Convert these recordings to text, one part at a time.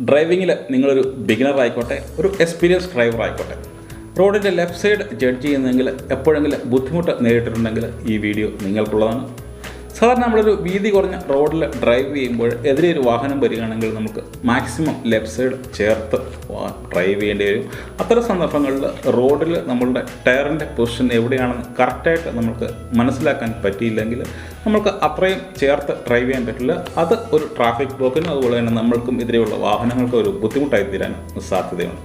ഡ്രൈവിങ്ങിൽ നിങ്ങളൊരു ബിഗിനർ ആയിക്കോട്ടെ ഒരു എക്സ്പീരിയൻസ് ഡ്രൈവർ ആയിക്കോട്ടെ. റോഡിന്റെ ലെഫ്റ്റ് സൈഡ് ജഡ്ജ് ചെയ്യുന്നെങ്കിൽ എപ്പോഴെങ്കിലും ബുദ്ധിമുട്ട് നേരിട്ടിട്ടുണ്ടെങ്കിൽ ഈ വീഡിയോ നിങ്ങൾക്കുള്ളതാണ്. സാധാരണ നമ്മളൊരു വീതി കുറഞ്ഞ റോഡിൽ ഡ്രൈവ് ചെയ്യുമ്പോൾ എതിരെ ഒരു വാഹനം വരികയാണെങ്കിൽ നമുക്ക് മാക്സിമം ലെഫ്റ്റ് സൈഡ് ചേർത്ത് ഡ്രൈവ് ചെയ്യേണ്ടി വരും. അത്തരം സന്ദർഭങ്ങളിൽ റോഡിൽ നമ്മളുടെ ടയറിന്റെ പൊസിഷൻ എവിടെയാണെന്ന് കറക്റ്റായിട്ട് നമുക്ക് മനസ്സിലാക്കാൻ പറ്റിയില്ലെങ്കിൽ നമുക്ക് അത്രയും ചേർത്ത് ഡ്രൈവ് ചെയ്യാൻ പറ്റില്ല. അത് ഒരു ട്രാഫിക് ബ്ലോക്കിനും അതുപോലെ തന്നെ നമ്മൾക്കും എതിരെയുള്ള വാഹനങ്ങൾക്കും ഒരു ബുദ്ധിമുട്ടായി തീരാൻ സാധ്യതയുണ്ട്.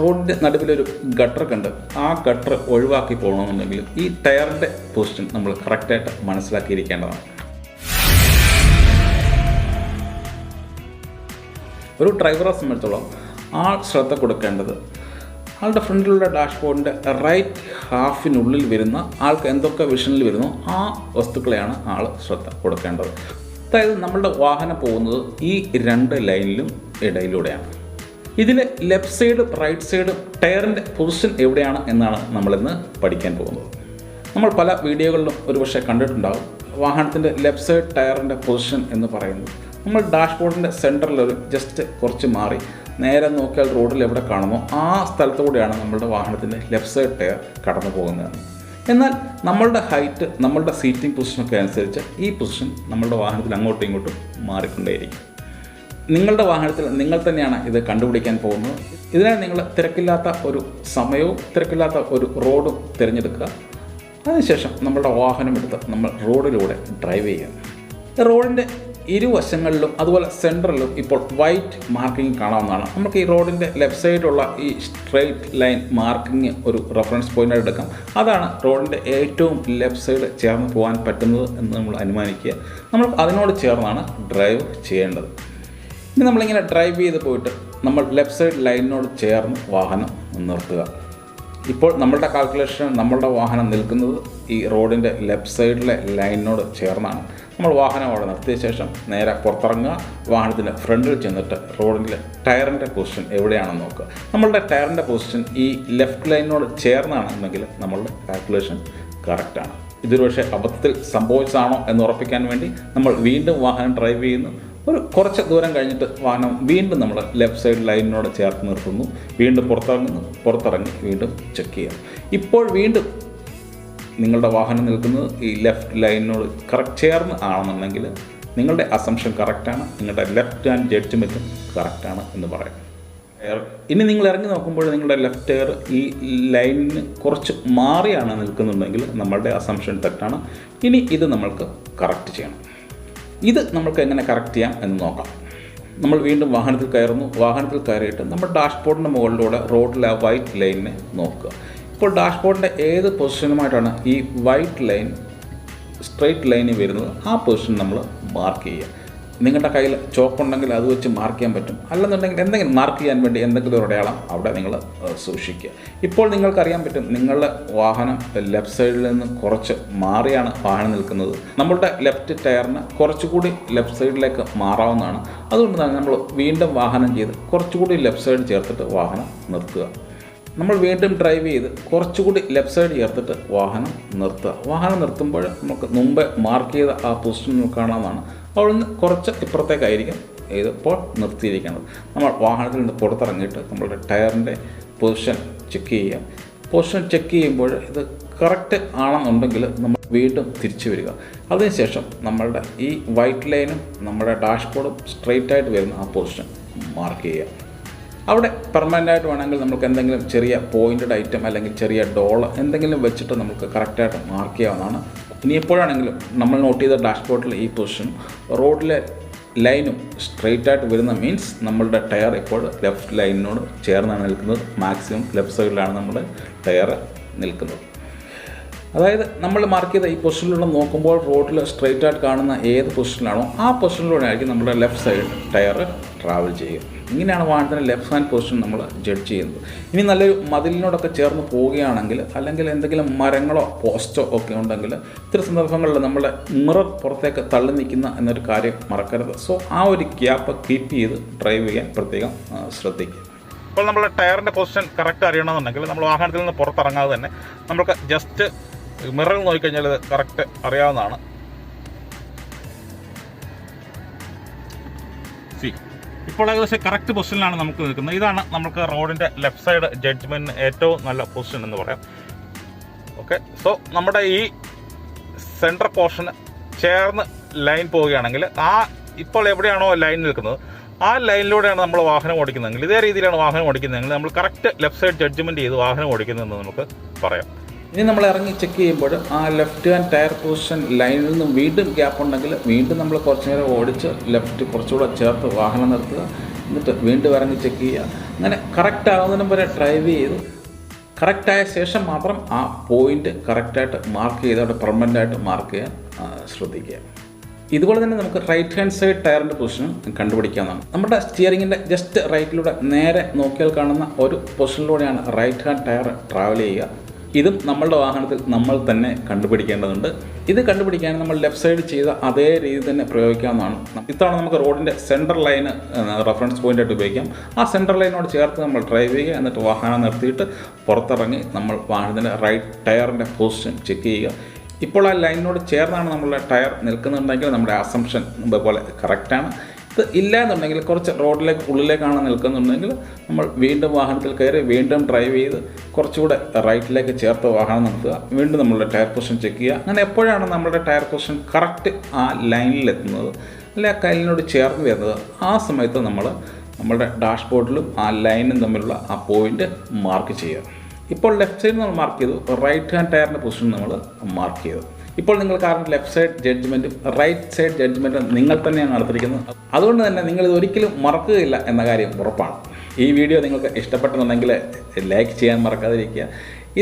റോഡിന്റെ നടുവിലൊരു ഗട്ടർ കണ്ട് ആ ഗട്ടർ ഒഴിവാക്കി പോകണമെന്നുണ്ടെങ്കിൽ ഈ ടയറിന്റെ പൊസിഷൻ നമ്മൾ കറക്റ്റായിട്ട് മനസ്സിലാക്കിയിരിക്കേണ്ടതാണ്. ഒരു ഡ്രൈവറെ സംബന്ധിച്ചോളം ആൾ ശ്രദ്ധ കൊടുക്കേണ്ടത് ആളുടെ ഫ്രണ്ടിലുള്ള ഡാഷ്ബോർഡിന്റെ റൈറ്റ് ഹാഫിനുള്ളിൽ വരുന്ന ആൾക്ക് എന്തൊക്കെ വിഷനിൽ വരുന്നോ ആ വസ്തുക്കളെയാണ് ആൾ ശ്രദ്ധ കൊടുക്കേണ്ടത്. അതായത് നമ്മളുടെ വാഹനം പോകുന്നത് ഈ രണ്ട് ലൈനിലും ഇടയിലൂടെയാണ്. ഇതിൽ ലെഫ്റ്റ് സൈഡ് റൈറ്റ് സൈഡ് ടയറിന്റെ പൊസിഷൻ എവിടെയാണ് എന്നാണ് നമ്മളിന്ന് പഠിക്കാൻ പോകുന്നത്. നമ്മൾ പല വീഡിയോകളിലും ഒരുപക്ഷെ കണ്ടിട്ടുണ്ടാകും വാഹനത്തിന്റെ ലെഫ്റ്റ് സൈഡ് ടയറിന്റെ പൊസിഷൻ എന്ന് പറയുന്നത്. നമ്മൾ ഡാഷ്ബോർഡിന്റെ സെന്ററിൽ ജസ്റ്റ് കുറച്ച് മാറി. നേരെ നോക്കിയാൽ റോഡിൽ എവിടെ കാണുമോ ആ സ്ഥലത്തുകൂടെയാണ് നമ്മളുടെ വാഹനത്തിന്റെ ലെഫ്റ്റ് സൈഡ് ടയർ കടന്നു പോകുന്നത്. എന്നാൽ നമ്മളുടെ ഹൈറ്റ് നമ്മളുടെ സീറ്റിംഗ് പൊസിഷനൊക്കെ അനുസരിച്ച് ഈ പൊസിഷൻ നമ്മളുടെ വാഹനത്തിൽ അങ്ങോട്ടും ഇങ്ങോട്ടും മാറിക്കൊണ്ടേയിരിക്കും. നിങ്ങളുടെ വാഹനത്തിൽ നിങ്ങൾ തന്നെയാണ് ഇത് കണ്ടുപിടിക്കാൻ പോകുന്നത്. ഇതിനായി നിങ്ങൾ തിരക്കില്ലാത്ത ഒരു സമയവും തിരക്കില്ലാത്ത ഒരു റോഡും തിരഞ്ഞെടുക്കുക. അതിനുശേഷം നമ്മളുടെ വാഹനം എടുത്ത് നമ്മൾ റോഡിലൂടെ ഡ്രൈവ് ചെയ്യുക. റോഡിന്റെ ഇരുവശങ്ങളിലും അതുപോലെ സെന്ററിലും ഇപ്പോൾ വൈറ്റ് മാർക്കിംഗ് കാണാവുന്നതാണ്. നമുക്ക് ഈ റോഡിന്റെ ലെഫ്റ്റ് സൈഡിലുള്ള ഈ സ്ട്രെയിറ്റ് ലൈൻ മാർക്കിംഗ് ഒരു റെഫറൻസ് പോയിന്റായിട്ട് എടുക്കാം. അതാണ് റോഡിന്റെ ഏറ്റവും ലെഫ്റ്റ് സൈഡ് ചേർന്ന് പോകാൻ പറ്റുന്നത് എന്ന് നമ്മൾ അനുമാനിക്കുക. നമ്മൾ അതിനോട് ചേർന്നാണ് ഡ്രൈവ് ചെയ്യേണ്ടത്. ഇനി നമ്മളിങ്ങനെ ഡ്രൈവ് ചെയ്ത് പോയിട്ട് നമ്മൾ ലെഫ്റ്റ് സൈഡ് ലൈനിനോട് ചേർന്ന് വാഹനം നിർത്തുക. ഇപ്പോൾ നമ്മളുടെ കാൽക്കുലേഷൻ നമ്മളുടെ വാഹനം നിൽക്കുന്നത് ഈ റോഡിന്റെ ലെഫ്റ്റ് സൈഡിലെ ലൈനിനോട് ചേർന്നാണ്. നമ്മൾ വാഹനം അവിടെ നിർത്തിയ ശേഷം നേരെ പുറത്തിറങ്ങുക. വാഹനത്തിന്റെ ഫ്രണ്ടിൽ ചെന്നിട്ട് റോഡിന്റെ ടയറിന്റെ പൊസിഷൻ എവിടെയാണെന്ന് നോക്കുക. നമ്മളുടെ ടയറിന്റെ പൊസിഷൻ ഈ ലെഫ്റ്റ് ലൈനിനോട് ചേർന്നാണെന്നെങ്കിൽ നമ്മളുടെ കാൽക്കുലേഷൻ കറക്റ്റാണ് ഇതൊരു പക്ഷേ അബദ്ധത്തിൽ സംഭവിച്ചതാണോ എന്ന് ഉറപ്പിക്കാൻ വേണ്ടി നമ്മൾ വീണ്ടും വാഹനം ഡ്രൈവ് ചെയ്യുന്നു. ഒരു കുറച്ച് ദൂരം കഴിഞ്ഞിട്ട് വാഹനം വീണ്ടും നമ്മൾ ലെഫ്റ്റ് സൈഡ് ലൈനിനോട് ചേർത്ത് നിർത്തുന്നു. വീണ്ടും പുറത്തിറങ്ങുന്നു. പുറത്തിറങ്ങി വീണ്ടും ചെക്ക് ചെയ്യാം. ഇപ്പോൾ വീണ്ടും നിങ്ങളുടെ വാഹനം നിൽക്കുന്നത് ഈ ലെഫ്റ്റ് ലൈനിനോട് കറക്റ്റ് ചേർന്ന് ആണെന്നുണ്ടെങ്കിൽ നിങ്ങളുടെ അസംഷൻ കറക്റ്റാണ് നിങ്ങളുടെ ലെഫ്റ്റ് ഹാൻഡ് ജഡ്ജ്മെന്റും കറക്റ്റാണ് എന്ന് പറയാം. ഇനി നിങ്ങൾ ഇറങ്ങി നോക്കുമ്പോൾ നിങ്ങളുടെ ലെഫ്റ്റ് ടയർ ഈ ലൈനിന് കുറച്ച് മാറിയാണ് നിൽക്കുന്നുണ്ടെങ്കിൽ നമ്മളുടെ അസംഷൻ തെറ്റാണ്. ഇനി ഇത് നമ്മൾക്ക് കറക്റ്റ് ചെയ്യണം. ഇത് നമുക്ക് എങ്ങനെ കറക്റ്റ് ചെയ്യാം എന്ന് നോക്കാം. നമ്മൾ വീണ്ടും വാഹനത്തിൽ കയറുന്നു. വാഹനത്തിൽ കയറിയിട്ട് നമ്മൾ ഡാഷ്ബോർഡിന്റെ മുകളിലൂടെ റോഡിലെ ആ വൈറ്റ് ലൈനിനെ നോക്കുക. ഇപ്പോൾ ഡാഷ്ബോർഡിന്റെ ഏത് പൊസിഷനുമായിട്ടാണ് ഈ വൈറ്റ് ലൈൻ സ്ട്രെയിറ്റ് ലൈനിൽ വരുന്നത്? ആ പൊസിഷൻ നമ്മൾ മാർക്ക് ചെയ്യുക. നിങ്ങളുടെ കയ്യിൽ ചോക്ക് ഉണ്ടെങ്കിൽ അത് വെച്ച് മാർക്ക് ചെയ്യാൻ പറ്റും. അല്ലെന്നുണ്ടെങ്കിൽ എന്തെങ്കിലും മാർക്ക് ചെയ്യാൻ വേണ്ടി എന്തെങ്കിലും ഒരു അടയാളം അവിടെ നിങ്ങൾ സൂക്ഷിക്കുക. ഇപ്പോൾ നിങ്ങൾക്കറിയാൻ പറ്റും നിങ്ങളുടെ വാഹനം ലെഫ്റ്റ് സൈഡിൽ നിന്ന് കുറച്ച് മാറിയാണ് വാഹനം നിൽക്കുന്നത്. നമ്മളുടെ ലെഫ്റ്റ് ടയറിന് കുറച്ചുകൂടി ലെഫ്റ്റ് സൈഡിലേക്ക് മാറാവുന്നതാണ്. അതുകൊണ്ട് തന്നെ നമ്മൾ വീണ്ടും വാഹനം ചെയ്ത് കുറച്ചുകൂടി ലെഫ്റ്റ് സൈഡ് ചേർത്തിട്ട് വാഹനം നിർത്തുക. നമ്മൾ വീണ്ടും ഡ്രൈവ് ചെയ്ത് കുറച്ചുകൂടി ലെഫ്റ്റ് സൈഡ് ചേർത്തിട്ട് വാഹനം നിർത്തുക. വാഹനം നിർത്തുമ്പോൾ നമുക്ക് മുമ്പ് മാർക്ക് ചെയ്ത ആ പൊസിഷൻ കാണാവുന്നതാണ്. അവിടെ നിന്ന് കുറച്ച് ഇപ്പുറത്തേക്കായിരിക്കും ഇതിപ്പോൾ നിർത്തിയിരിക്കുന്നത്. നമ്മൾ വാഹനത്തിൽ നിന്ന് പുറത്തിറങ്ങിയിട്ട് നമ്മളുടെ ടയറിന്റെ പൊസിഷൻ ചെക്ക് ചെയ്യുക. പൊസിഷൻ ചെക്ക് ചെയ്യുമ്പോൾ ഇത് കറക്റ്റ് ആണെന്നുണ്ടെങ്കിൽ നമ്മൾ വീണ്ടും തിരിച്ചു വരിക. അതിനുശേഷം നമ്മളുടെ ഈ വൈറ്റ് ലൈനും നമ്മുടെ ഡാഷ്ബോർഡും സ്ട്രെയിറ്റ് ആയിട്ട് വരുന്ന ആ പൊസിഷൻ മാർക്ക് ചെയ്യുക. അവിടെ പെർമനന്റ് ആയിട്ട് വേണമെങ്കിൽ നമുക്ക് എന്തെങ്കിലും ചെറിയ പോയിന്റഡ് ഐറ്റം അല്ലെങ്കിൽ ചെറിയ ഡോൾ എന്തെങ്കിലും വെച്ചിട്ട് നമുക്ക് കറക്റ്റായിട്ട് മാർക്ക് ചെയ്യാവുന്നതാണ്. ഇനി എപ്പോഴാണെങ്കിലും നമ്മൾ നോട്ട് ചെയ്ത ഡാഷ്ബോർഡിൽ ഈ പൊസിഷൻ റോഡിലെ ലൈനും സ്ട്രെയിറ്റ് ആയിട്ട് വരുന്ന മീൻസ് നമ്മളുടെ ടയർ ഇപ്പോൾ ലെഫ്റ്റ് ലൈനിനോട് ചേർന്നാണ് നിൽക്കുന്നത്. മാക്സിമം ലെഫ്റ്റ് സൈഡിലാണ് നമ്മുടെ ടയർ നിൽക്കുന്നത്. അതായത് നമ്മൾ മാർക്ക് ചെയ്ത ഈ പൊസിഷനിലൂടെ നോക്കുമ്പോൾ റോഡിൽ സ്ട്രെയിറ്റ് ആയിട്ട് കാണുന്ന ഏത് പൊസിഷനിലാണോ ആ പൊസിഷനിലൂടെ ആയിരിക്കും നമ്മുടെ ലെഫ്റ്റ് സൈഡ് ടയർ ട്രാവൽ ചെയ്യുക. ഇങ്ങനെയാണ് വാഹനത്തിന്റെ ലെഫ്റ്റ് ഹാൻഡ് പൊസിഷൻ നമ്മൾ ജഡ്ജ് ചെയ്യുന്നത്. ഇനി നല്ലൊരു മതിലിനോടൊക്കെ ചേർന്ന് പോവുകയാണെങ്കിൽ അല്ലെങ്കിൽ എന്തെങ്കിലും മരങ്ങളോ പോസ്റ്റോ ഒക്കെ ഉണ്ടെങ്കിൽ ഇത്തരം സന്ദർഭങ്ങളിൽ നമ്മുടെ മിറർ പുറത്തേക്ക് തള്ളി നിൽക്കുന്ന എന്നൊരു കാര്യം മറക്കരുത്. സോ ആ ഒരു ഗ്യാപ്പ് കീപ്പ് ചെയ്ത് ഡ്രൈവ് ചെയ്യാൻ പ്രത്യേകം ശ്രദ്ധിക്കുക. അപ്പോൾ നമ്മുടെ ടയറിന്റെ പൊസിഷൻ കറക്റ്റ് അറിയണമെന്നുണ്ടെങ്കിൽ നമ്മൾ വാഹനത്തിൽ നിന്ന് പുറത്തിറങ്ങാതെ തന്നെ നമുക്ക് ജസ്റ്റ് മിററിൽ നോക്കിക്കഴിഞ്ഞാൽ ഇത് കറക്റ്റ് അറിയാവുന്നതാണ്. ഇപ്പോൾ ഏകദേശം കറക്റ്റ് പൊസിഷനിലാണ് നമുക്ക് നിൽക്കുന്നത്. ഇതാണ് നമുക്ക് റോഡിന്റെ ലെഫ്റ്റ് സൈഡ് ജഡ്ജ്മെന്റിന് ഏറ്റവും നല്ല പൊസിഷൻ എന്ന് പറയാം. ഓക്കെ സോ നമ്മുടെ ഈ സെൻട്രൽ പോർഷന് ചേർന്ന് ലൈൻ പോവുകയാണെങ്കിൽ ആ ഇപ്പോൾ എവിടെയാണോ ലൈൻ നിൽക്കുന്നത് ആ ലൈനിലൂടെയാണ് നമ്മൾ വാഹനം ഓടിക്കുന്നതെങ്കിൽ ഇതേ രീതിയിലാണ് വാഹനം ഓടിക്കുന്നതെങ്കിൽ നമ്മൾ കറക്റ്റ് ലെഫ്റ്റ് സൈഡ് ജഡ്ജ്മെന്റ് ചെയ്ത് വാഹനം ഓടിക്കുന്നതെന്ന് നമുക്ക് പറയാം. ഇനി നമ്മൾ ഇറങ്ങി ചെക്ക് ചെയ്യുമ്പോൾ ആ ലെഫ്റ്റ് ഹാൻഡ് ടയർ പൊസിഷൻ ലൈനിൽ നിന്നും വീണ്ടും ഗ്യാപ്പ് ഉണ്ടെങ്കിൽ വീണ്ടും നമ്മൾ കുറച്ച് നേരം ഓടിച്ച് ലെഫ്റ്റ് കുറച്ചുകൂടെ ചേർത്ത് വാഹനം നിർത്തുക. എന്നിട്ട് വീണ്ടും ഇറങ്ങി ചെക്ക് ചെയ്യുക. അങ്ങനെ കറക്റ്റ് ആവുന്നതിനും വരെ ഡ്രൈവ് ചെയ്ത് കറക്റ്റായ ശേഷം മാത്രം ആ പോയിന്റ് കറക്റ്റായിട്ട് മാർക്ക് ചെയ്ത് അവിടെ പെർമനന്റായിട്ട് മാർക്ക് ചെയ്യാൻ ശ്രദ്ധിക്കുക. ഇതുപോലെ തന്നെ നമുക്ക് റൈറ്റ് ഹാൻഡ് സൈഡ് ടയറിന്റെ പൊസിഷൻ കണ്ടുപിടിക്കാവുന്നതാണ്. നമ്മുടെ സ്റ്റിയറിങ്ങിന്റെ ജസ്റ്റ് റൈറ്റിലൂടെ നേരെ നോക്കിയാൽ കാണുന്ന ഒരു പൊസിഷനിലൂടെയാണ് റൈറ്റ് ഹാൻഡ് ടയർ ട്രാവൽ ചെയ്യുക. ഇതും നമ്മളുടെ വാഹനത്തിൽ നമ്മൾ തന്നെ കണ്ടുപിടിക്കേണ്ടതുണ്ട്. ഇത് കണ്ടുപിടിക്കാൻ നമ്മൾ ലെഫ്റ്റ് സൈഡ് ചെയ്ത അതേ രീതി തന്നെ പ്രയോഗിക്കാവുന്നതാണ്. ഇത്തവണ നമുക്ക് റോഡിന്റെ സെൻട്രൽ ലൈന് റെഫറൻസ് പോയിന്റ് ആയിട്ട് ഉപയോഗിക്കാം. ആ സെൻട്രൽ ലൈനോട് ചേർത്ത് നമ്മൾ ഡ്രൈവ് ചെയ്യുക എന്നിട്ട് വാഹനം നിർത്തിയിട്ട് പുറത്തിറങ്ങി നമ്മൾ വാഹനത്തിന്റെ റൈറ്റ് ടയറിന്റെ പൊസിഷൻ ചെക്ക് ചെയ്യുക. ഇപ്പോൾ ആ ലൈനിനോട് ചേർന്നാണ് നമ്മളുടെ ടയർ നിൽക്കുന്നുണ്ടെങ്കിൽ നമ്മുടെ അസംഷൻ പോലെ കറക്റ്റാണ് ഇത് ഇല്ല എന്നുണ്ടെങ്കിൽ കുറച്ച് റോഡിലേക്ക് ഉള്ളിലേക്കാണ് നിൽക്കുന്നുണ്ടെങ്കിൽ നമ്മൾ വീണ്ടും വാഹനത്തിൽ കയറി വീണ്ടും ഡ്രൈവ് ചെയ്ത് കുറച്ചുകൂടെ റൈറ്റിലേക്ക് ചേർത്ത് വാഹനം നിർത്തുക. വീണ്ടും നമ്മളുടെ ടയർ പൊസിഷൻ ചെക്ക് ചെയ്യുക. അങ്ങനെ എപ്പോഴാണ് നമ്മുടെ ടയർ പൊസിഷൻ കറക്റ്റ് ആ ലൈനിലെത്തുന്നത് അല്ലെ ആ കല്ലിനോട് ചേർന്ന് വരുന്നത്? ആ സമയത്ത് നമ്മൾ നമ്മുടെ ഡാഷ്ബോർഡിലും ആ ലൈനും തമ്മിലുള്ള ആ പോയിന്റ് മാർക്ക് ചെയ്യുക. ഇപ്പോൾ ലെഫ്റ്റ് സൈഡ് നമ്മൾ മാർക്ക് ചെയ്തു. റൈറ്റ് ഹാൻഡ് ടയറിന്റെ പൊസിഷൻ നമ്മൾ മാർക്ക് ചെയ്തു. ഇപ്പോൾ നിങ്ങൾ കാരണം ലെഫ്റ്റ് സൈഡ് ജഡ്ജ്മെന്റും റൈറ്റ് സൈഡ് ജഡ്ജ്മെന്റും നിങ്ങൾ തന്നെയാണ് നടത്തിയിരിക്കുന്നത്. അതുകൊണ്ട് തന്നെ നിങ്ങൾ ഇത് ഒരിക്കലും മറക്കുകയില്ല എന്ന കാര്യം ഉറപ്പാണ്. ഈ വീഡിയോ നിങ്ങൾക്ക് ഇഷ്ടപ്പെട്ടെന്നുണ്ടെങ്കിൽ ലൈക്ക് ചെയ്യാൻ മറക്കാതിരിക്കുക.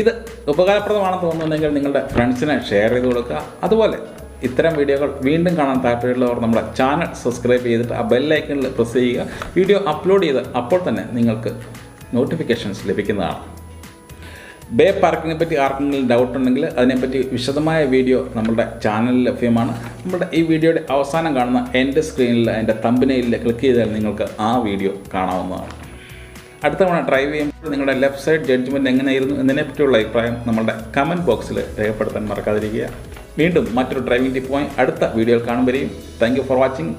ഇത് ഉപകാരപ്രദമാണെന്ന് തോന്നുന്നുണ്ടെങ്കിൽ നിങ്ങളുടെ ഫ്രണ്ട്സിനെ ഷെയർ ചെയ്ത് കൊടുക്കുക. അതുപോലെ ഇത്തരം വീഡിയോകൾ വീണ്ടും കാണാൻ താല്പര്യമുള്ളവർ നമ്മുടെ ചാനൽ സബ്സ്ക്രൈബ് ചെയ്തിട്ട് ആ ബെല്ലൈക്കണിൽ പ്രസ് ചെയ്യുക. വീഡിയോ അപ്ലോഡ് ചെയ്ത് അപ്പോൾ തന്നെ നിങ്ങൾക്ക് നോട്ടിഫിക്കേഷൻസ് ലഭിക്കുന്നതാണ്. ബേ പാർക്കിങ്ങിനെ പറ്റി ആർക്കെങ്കിലും ഡൗട്ട് ഉണ്ടെങ്കിൽ അതിനെപ്പറ്റി വിശദമായ വീഡിയോ നമ്മുടെ ചാനലിൽ ലഭ്യമാണ്. നമ്മുടെ ഈ വീഡിയോയുടെ അവസാനം കാണുന്ന എന്റെ സ്ക്രീനിൽ എന്റെ തമ്പനയിൽ ക്ലിക്ക് ചെയ്താൽ നിങ്ങൾക്ക് ആ വീഡിയോ കാണാവുന്നതാണ്. അടുത്ത തവണ ഡ്രൈവ് ചെയ്യുമ്പോൾ നിങ്ങളുടെ ലെഫ്റ്റ് സൈഡ് ജഡ്ജ്മെന്റ് എങ്ങനെയായിരുന്നു എന്നതിനെപ്പറ്റിയുള്ള അഭിപ്രായം നമ്മുടെ കമന്റ് ബോക്സിൽ രേഖപ്പെടുത്താൻ മറക്കാതിരിക്കുക. വീണ്ടും മറ്റൊരു ഡ്രൈവിംഗ് ടിപ്പുമായി അടുത്ത വീഡിയോയിൽ കാണുമ്പോഴേയും താങ്ക് യു ഫോർ വാച്ചിങ്